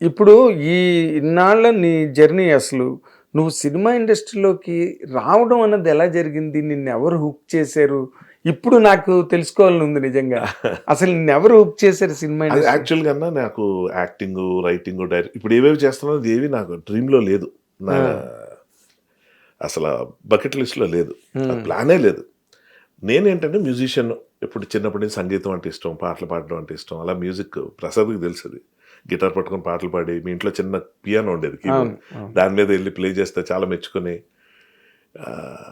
ఇప్పుడు ఈ ఇన్నాళ్ళ నీ జర్నీ అసలు నువ్వు సినిమా ఇండస్ట్రీలోకి రావడం అన్నది ఎలా జరిగింది? నిన్ను ఎవరు హుక్ చేశారు? ఇప్పుడు నాకు తెలుసుకోవాలని ఉంది నిజంగా. అసలు నిన్ను ఎవరు హుక్ చేశారు సినిమా యాక్చువల్గా నాకు యాక్టింగ్ రైటింగ్ డైరెక్ట్ ఇప్పుడు ఏవేవి చేస్తున్నానో అది ఏవి నాకు డ్రీమ్లో లేదు. నా అసలు బకెట్ లిస్ట్లో లేదు. ప్లానే లేదు. నేనేంటంటే మ్యూజిషియన్ ఇప్పుడు చిన్నప్పటి నుంచి సంగీతం అంటే ఇష్టం పాటలు పాడడం అంటే ఇష్టం అలా మ్యూజిక్ ప్రసాద్కి తెలుసుది గిటార్ పట్టుకొని పాటలు పాడి మీ ఇంట్లో చిన్న పియానో ఉండేది అవును. దాని మీద వెళ్ళి ప్లే చేస్తే చాలా మెచ్చుకొని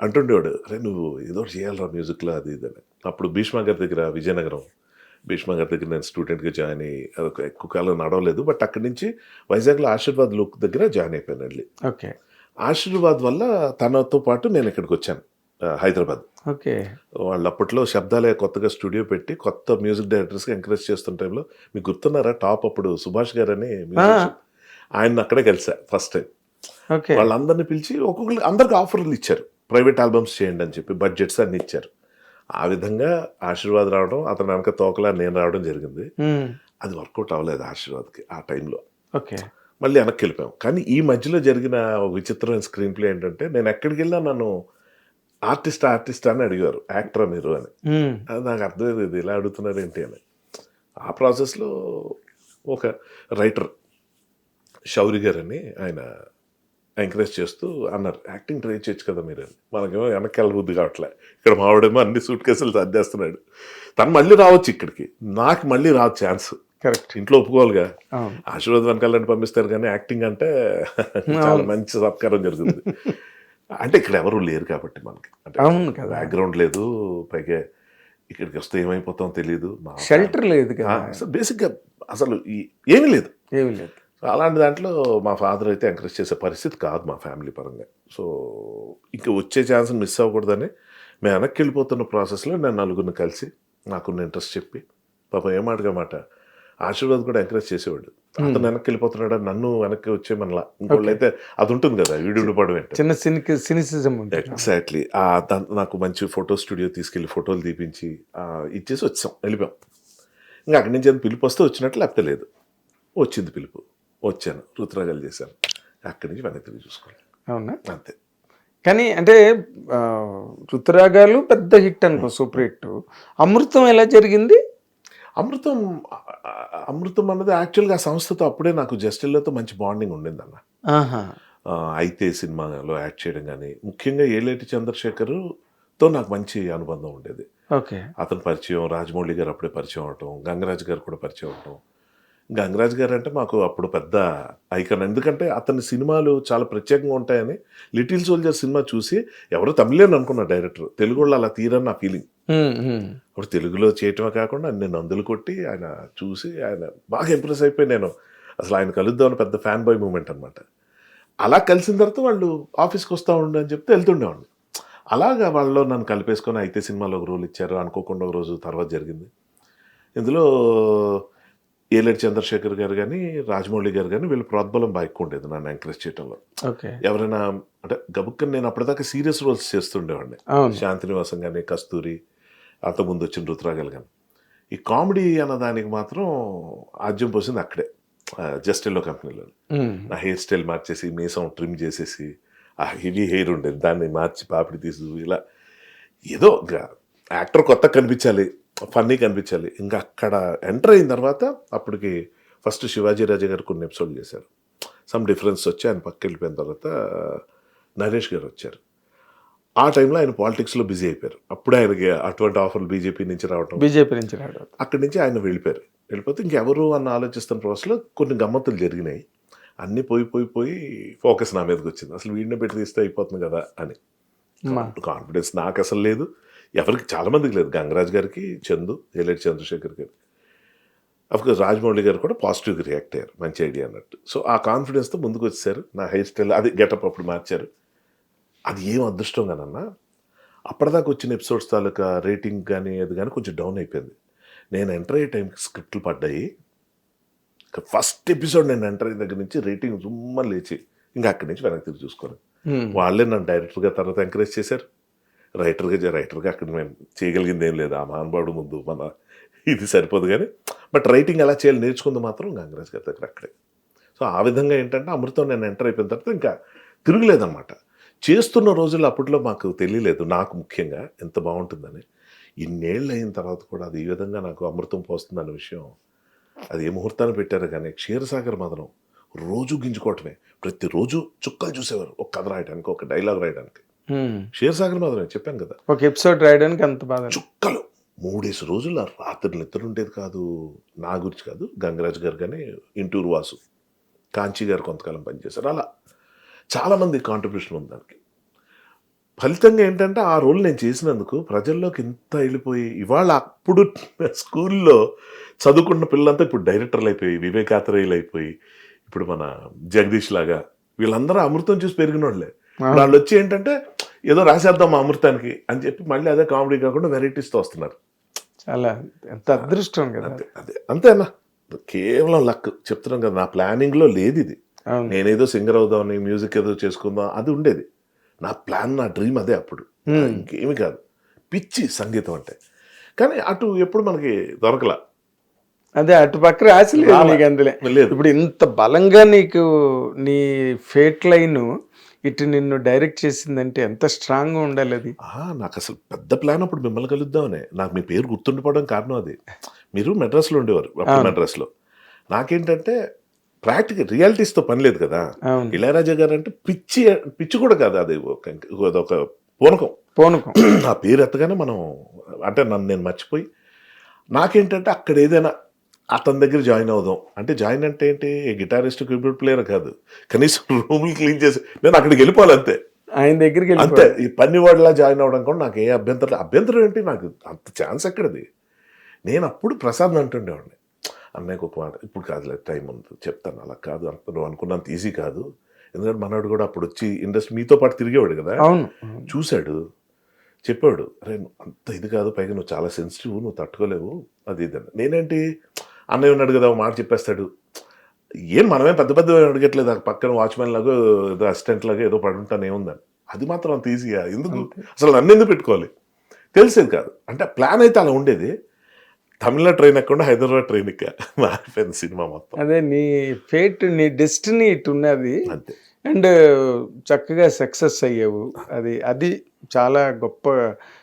అంటుండేవాడు అరే నువ్వు ఏదో చేయాలరా మ్యూజిక్లో అది ఇది అని. అప్పుడు భీష్మ గారి దగ్గర విజయనగరం భీష్మ గారి దగ్గర నేను స్టూడెంట్గా జాయిన్ అయ్యి ఎక్కువ కాలం నడవలేదు బట్ అక్కడి నుంచి వైజాగ్లో ఆశీర్వాద్ లుక్ దగ్గర జాయిన్ అయిపోయాను వెళ్ళి. ఓకే. ఆశీర్వాద్ వల్ల తనతో పాటు నేను ఇక్కడికి వచ్చాను. హైదరాబాద్. ఓకే. వాళ్ళు అప్పట్లో శబ్దాలే కొత్తగా స్టూడియో పెట్టి కొత్త మ్యూజిక్ డైరెక్టర్స్కి ఎంకరేజ్ చేస్తున్న టైంలో మీకు గుర్తున్నారా టాప్ అప్పుడు సుభాష్ గారు అని. ఆయన అక్కడే కలిసా ఫస్ట్ టైం. వాళ్ళందరినీ పిలిచి ఒక్కొక్కరు అందరికి ఆఫర్లు ఇచ్చారు. ప్రైవేట్ ఆల్బమ్స్ చేయండి అని చెప్పి బడ్జెట్స్ అన్ని ఇచ్చారు. ఆ విధంగా ఆశీర్వాద్ రావడం అతని వెనక తోకలా నేను రావడం జరిగింది. అది వర్కౌట్ అవ్వలేదు ఆశీర్వాద్కి ఆ టైంలో. ఓకే. మళ్ళీ వెనక్కి వెళ్ళిపోయాం. కానీ ఈ మధ్యలో జరిగిన విచిత్రమైన స్క్రీన్ ప్లే ఏంటంటే నేను ఎక్కడికి వెళ్ళినా నన్ను ఆర్టిస్ట్ ఆర్టిస్ట్ అని అడిగారు యాక్టరా మీరు అని. అది నాకు అర్థమైంది ఇది ఇలా అడుగుతున్నారు ఏంటి అని. ఆ ప్రాసెస్లో ఒక రైటర్ షౌరి గారని ఆయన ఎంకరేజ్ చేస్తూ అన్నారు యాక్టింగ్ ట్రై చేయొచ్చు కదా మీరు అని. మనకేమో వెనక్కి వెళ్ళబుద్ధి కావట్లే. ఇక్కడ మావాడేమో అన్ని సూట్ కేసులు సర్దేస్తున్నాడు తను మళ్ళీ రావచ్చు ఇక్కడికి. నాకు మళ్ళీ రావు ఛాన్స్ కరెక్ట్ ఇంట్లో ఒప్పుకోవాలిగా. ఆశీర్వాద్ వెనకాలని పంపిస్తారు కానీ యాక్టింగ్ అంటే చాలా మంచి సత్కారం జరుగుతుంది. అంటే ఇక్కడ ఎవరు లేరు కాబట్టి మనకి. అంటే అవును కదా. బ్యాక్గ్రౌండ్ లేదు పైగా ఇక్కడికి వస్తే ఏమైపోతాం తెలియదు మా షెల్టర్ లేదు కదా. బేసిక్గా అసలు ఏమీ లేదు. ఏమీ లేదు. అలాంటి దాంట్లో మా ఫాదర్ అయితే ఎంకరేజ్ చేసే పరిస్థితి కాదు మా ఫ్యామిలీ పరంగా. సో ఇంకా వచ్చే ఛాన్స్ మిస్ అవ్వకూడదని మేము వెనక్కి వెళ్ళిపోతున్న ప్రాసెస్లో నేను నలుగురిని కలిసి నాకున్న ఇంట్రెస్ట్ చెప్పి పాపం ఏమాటగా మాట ఆశీర్వాద్ కూడా ఎంకరేజ్ చేసేవాడు అతను వెనక్కి వెళ్ళిపోతున్నాడు? నన్ను వెనక్కి వచ్చే మనలా ఇంకోళ్ళు అయితే అది ఉంటుంది కదా వీడియో పడడం ఏంటి చిన్న సినికి సినిసిజం ఎగ్జాక్ట్లీ. నాకు మంచి ఫోటో స్టూడియో తీసుకెళ్ళి ఫోటోలు తీపించి ఇచ్చేసి వచ్చాం వెళ్ళిపోయాం. ఇంకా అక్కడి నుంచి ఏదైనా పిలుపు వస్తే వచ్చినట్టు లేకపోతే లేదు. వచ్చింది పిలుపు. వచ్చాను రుతురాగాలు చేశాను. అక్కడి నుంచి వెనక్కి తిరిగి చూసుకోవాలి అవునా? అంతే. కానీ అంటే రుతురాగాలు పెద్ద హిట్ అనుకో సూపర్ హిట్. అమృతం ఎలా జరిగింది? అమృతం అమృతం అన్నది యాక్చువల్గా ఆ సంస్థతో అప్పుడే నాకు జస్టిల్లోతో మంచి బాండింగ్ ఉండింది అన్న ఆహా. ఆ, అయితే సినిమాలో యాక్ట్ చేయడం కానీ ముఖ్యంగా ఏలేటి చంద్రశేఖర్తో నాకు మంచి అనుబంధం ఉండేది. ఓకే. అతని పరిచయం రాజమౌళి గారు అప్పుడే పరిచయం అవటం గంగరాజు గారు కూడా పరిచయం అవటం గంగరాజు గారు అంటే మాకు అప్పుడు పెద్ద ఐకన్. ఎందుకంటే అతని సినిమాలు చాలా ప్రత్యేకంగా ఉంటాయని లిటిల్ సోల్జర్ సినిమా చూసి ఎవరు తమిళని అనుకున్న డైరెక్టర్. తెలుగు వాళ్ళు అలా తీరని నా ఫీలింగ్. అప్పుడు తెలుగులో చేయటమే కాకుండా అన్ని నందులు కొట్టి ఆయన చూసి ఆయన బాగా ఇంప్రెస్ అయిపోయి నేను అసలు ఆయన కలుద్దామని పెద్ద ఫ్యాన్ బాయ్ మూమెంట్ అనమాట అలా కలిసిన తర్వాత వాళ్ళు ఆఫీస్కి వస్తూ ఉండు అని చెప్తే వెళ్తుండేవాడిని. అలాగా వాళ్ళలో నన్ను కలిపేసుకొని అయితే సినిమాలో ఒక రోల్ ఇచ్చారు. అనుకోకుండా ఒక రోజు తర్వాత జరిగింది. ఇందులో ఏలేటి చంద్రశేఖర్ గారు కానీ రాజమౌళి గారు కానీ వీళ్ళ ప్రోద్బలం బాగా ఎక్కువ ఉండేది నన్ను ఎంకరేజ్ చేయడంలో ఓకే. ఎవరైనా అంటే గబుక్కని నేను అప్పటిదాకా సీరియస్ రోల్స్ చేస్తుండేవాడిని. శాంతినివాసం కానీ కస్తూరి అంతకుముందు వచ్చిన రుతురాగలు కానీ ఈ కామెడీ అన్న దానికి మాత్రం ఆద్యం పోసింది అక్కడే జస్ట్ ఎల్లో కంపెనీలో. నా హెయిర్ స్టైల్ మార్చేసి మీసం ట్రిమ్ చేసేసి ఆ హెవీ హెయిర్ ఉండేది. దాన్ని మార్చి పాపిడి తీసి ఇలా ఏదో యాక్టర్ కొత్త కనిపించాలి. ఫన్నీ కనిపించాలి ఇంకా అక్కడ ఎంటర్ అయిన తర్వాత అప్పటికి ఫస్ట్ శివాజీ రాజా గారు కొన్ని ఎపిసోడ్లు చేశారు. సమ్ డిఫరెన్స్ వచ్చి ఆయన పక్కకి వెళ్ళిపోయిన తర్వాత నరేష్ గారు వచ్చారు. ఆ టైంలో ఆయన పాలిటిక్స్లో బిజీ అయిపోయారు. అప్పుడే ఆయనకి అటువంటి ఆఫర్లు బీజేపీ నుంచి రావటం. బీజేపీ నుంచి రావడం అక్కడి నుంచి ఆయన వెళ్ళిపోయారు. వెళ్ళిపోతే ఇంకెవరు అన్న ఆలోచిస్తున్న ప్రాసెస్లో కొన్ని గమ్మత్తులు జరిగినాయి. అన్నీ పోయి పోయి పోయి ఫోకస్ నా మీదకి వచ్చింది. అసలు వీడిని పెట్టి తీస్తే అయిపోతుంది కదా అని. కాన్ఫిడెన్స్ నాకు అసలు లేదు. ఎవరికి చాలా మందికి లేదు. గంగరాజ్ గారికి చందు ఏలేటి చంద్రశేఖర్ గారికి. అఫ్కోర్స్ రాజమౌళి గారు కూడా పాజిటివ్గా రియాక్ట్ అయ్యారు. మంచి ఐడియా అన్నట్టు. సో ఆ కాన్ఫిడెన్స్తో ముందుకు వచ్చేసారు. నా హెయిర్ స్టైల్ అది గెటప్ అప్పుడు మార్చారు. అది ఏం అదృష్టం కానన్నా అప్పటిదాకా వచ్చిన ఎపిసోడ్స్ తాలూకా రేటింగ్ కానీ అది కానీ కొంచెం డౌన్ అయిపోయింది. నేను ఎంటర్ అయ్యే టైంకి స్క్రిప్ట్లు పడ్డాయి. ఫస్ట్ ఎపిసోడ్ నేను ఎంటర్ అయిన దగ్గర నుంచి రేటింగ్ జుమ్మ లేచి ఇంకా అక్కడి నుంచి వెనక్కి తిరిగి చూసుకోను వాళ్ళే నన్ను డైరెక్టర్గా తర్వాత ఎంకరేజ్ చేశారు. రైటర్గా రైటర్గా అక్కడ మేము చేయగలిగింది ఏం లేదు. ఆ మహానుభావుడు ముందు మన ఇది సరిపోదు కానీ బట్ రైటింగ్ ఎలా చేయాలి నేర్చుకుంది మాత్రం గంగరాజ్ గారి దగ్గర అక్కడే. సో ఆ విధంగా ఏంటంటే అమృతం నేను ఎంటర్ అయిపోయిన తర్వాత ఇంకా తిరగలేదన్నమాట. చేస్తున్న రోజులు అప్పట్లో మాకు తెలియలేదు నాకు ముఖ్యంగా ఎంత బాగుంటుందని. ఇన్నేళ్ళు అయిన తర్వాత కూడా అది ఈ విధంగా నాకు అమృతం పోస్తుందన్న విషయం అది ఏ ముహూర్తాన్ని పెట్టారు కానీ క్షీరసాగర్ మదనం రోజు గింజుకోవటమే. ప్రతిరోజు చుక్కలు చూసేవారు ఒక కథ రాయడానికి ఒక డైలాగ్ రాయడానికి క్షీరసాగర్ మదనం చెప్పాను కదా. ఒక ఎపిసోడ్ రాయడానికి అంత బాధ చుక్కలు. మూడేసి రోజులు ఆ రాత్రి నిద్ర ఉండేది కాదు. నా గురించి కాదు. గంగరాజు గారు కానీ ఇంటూరు వాసు కాంచీ గారు కొంతకాలం పనిచేశారు. అలా చాలామంది కాంట్రిబ్యూషన్ ఉంది దానికి. ఫలితంగా ఏంటంటే ఆ రోల్ నేను చేసినందుకు ప్రజల్లోకి ఇంత వెళ్ళిపోయి ఇవాళ అప్పుడు స్కూల్లో చదువుకున్న పిల్లలంతా ఇప్పుడు డైరెక్టర్లు అయిపోయి వివేకాత్రేయులు అయిపోయి ఇప్పుడు మన జగదీష్ లాగా వీళ్ళందరూ అమృతం చూసి పెరిగిన వాళ్ళే వాళ్ళు వచ్చి ఏంటంటే ఏదో రాసేద్దాం మా అమృతానికి అని చెప్పి మళ్ళీ అదే కామెడీ కాకుండా వెరైటీస్తో వస్తున్నారు. చాలా ఎంత అదృష్టం కదా. అంతే అదే అంతేనా కేవలం లక్ చెప్తున్నాం కదా నా ప్లానింగ్లో లేదు ఇది నేనేదో సింగర్ అవుదామని మ్యూజిక్ ఏదో చేసుకుందాం అది ఉండేది. నా ప్లాన్ నా డ్రీమ్ అదే అప్పుడు. ఇంకేమి కాదు. పిచ్చి సంగీతం అంటే. కానీ అటు ఎప్పుడు మనకి దొరకలా. అదే అటు పక్క రాసి లేదు రాలా. నీకు అందులో. లేదు. ఇప్పుడు ఇంత బలంగా నీకు నీ ఫేట్ లైన్ ఇటు నిన్ను డైరెక్ట్ చేసిందంటే ఎంత స్ట్రాంగ్గా ఉండాలి అది? నాకు అసలు పెద్ద ప్లాన్ అప్పుడు మిమ్మల్ని కలుద్దామనే. నాకు మీ పేరు గుర్తుండిపోవడం కారణం అది. మీరు మెడ్రాస్లో ఉండేవారు అప్పుడు. మెడ్రాస్లో. నాకేంటంటే ప్రాక్టికల్ రియాలిటీస్తో పని లేదు కదా. ఇళయరాజా గారు అంటే పిచ్చి పిచ్చి కూడా కాదు అది ఒక పూనకం. పూనకం. ఆ పేరు ఎత్తగానే మనం అంటే నన్ను నేను మర్చిపోయి నాకేంటంటే అక్కడ ఏదైనా అతని దగ్గర జాయిన్ అవుదాం. అంటే జాయిన్ అంటే ఏంటి? గిటారిస్ట్ కీబోర్డ్ ప్లేయర్ కాదు. కనీసం రూములు క్లీన్ చేసి నేను అక్కడికి వెళ్ళిపోవాలి అంతే. ఆయన దగ్గరికి అంతే. ఈ పని వాడిలా జాయిన్ అవ్వడం కూడా నాకు ఏ అభ్యంతరం అభ్యంతరం ఏంటి? నాకు అంత ఛాన్స్ ఎక్కడది? నేను అప్పుడు ప్రసాద్ అంటుండేవాడిని. అన్నయ్యకు ఒక మాట ఇప్పుడు కాదులే టైం ఉంది. చెప్తాను. అలా కాదు అంత నువ్వు అనుకున్నంత ఈజీ కాదు. ఎందుకంటే మనవాడు కూడా అప్పుడు వచ్చి ఇండస్ట్రీ మీతో పాటు తిరిగేవాడు కదా. చూశాడు. చెప్పాడు అరే అంత ఇది కాదు. పైగా నువ్వు చాలా సెన్సిటివ్ నువ్వు తట్టుకోలేవు. అది ఇది. నేనేంటి? అన్నయ్య ఉన్నాడు కదా మాట చెప్పేస్తాడు. ఏం మనమే పెద్ద పెద్ద అడగట్లేదు. ఆ పక్కన వాచ్మెన్ లాగా ఏదో అసిస్టెంట్ లాగా ఏదో పడుంటాను ఏముందని అది మాత్రం అంత ఈజీగా ఎందుకు? అసలు నన్ను ఎందుకు పెట్టుకోవాలి? తెలిసేది కాదు. అంటే ప్లాన్ అయితే అలా ఉండేది. తమిళ ట్రైన్ ఎక్కకుండా హైదరాబాద్ ట్రైన్ ఎక్క. మారిపోయింది సినిమా మొత్తం. అదే నీ ఫేట్ నీ డెస్టినీ ఇటు ఉన్నది. అంతే. అండ్ చక్కగా సక్సెస్ అయ్యావు. అది అది చాలా గొప్ప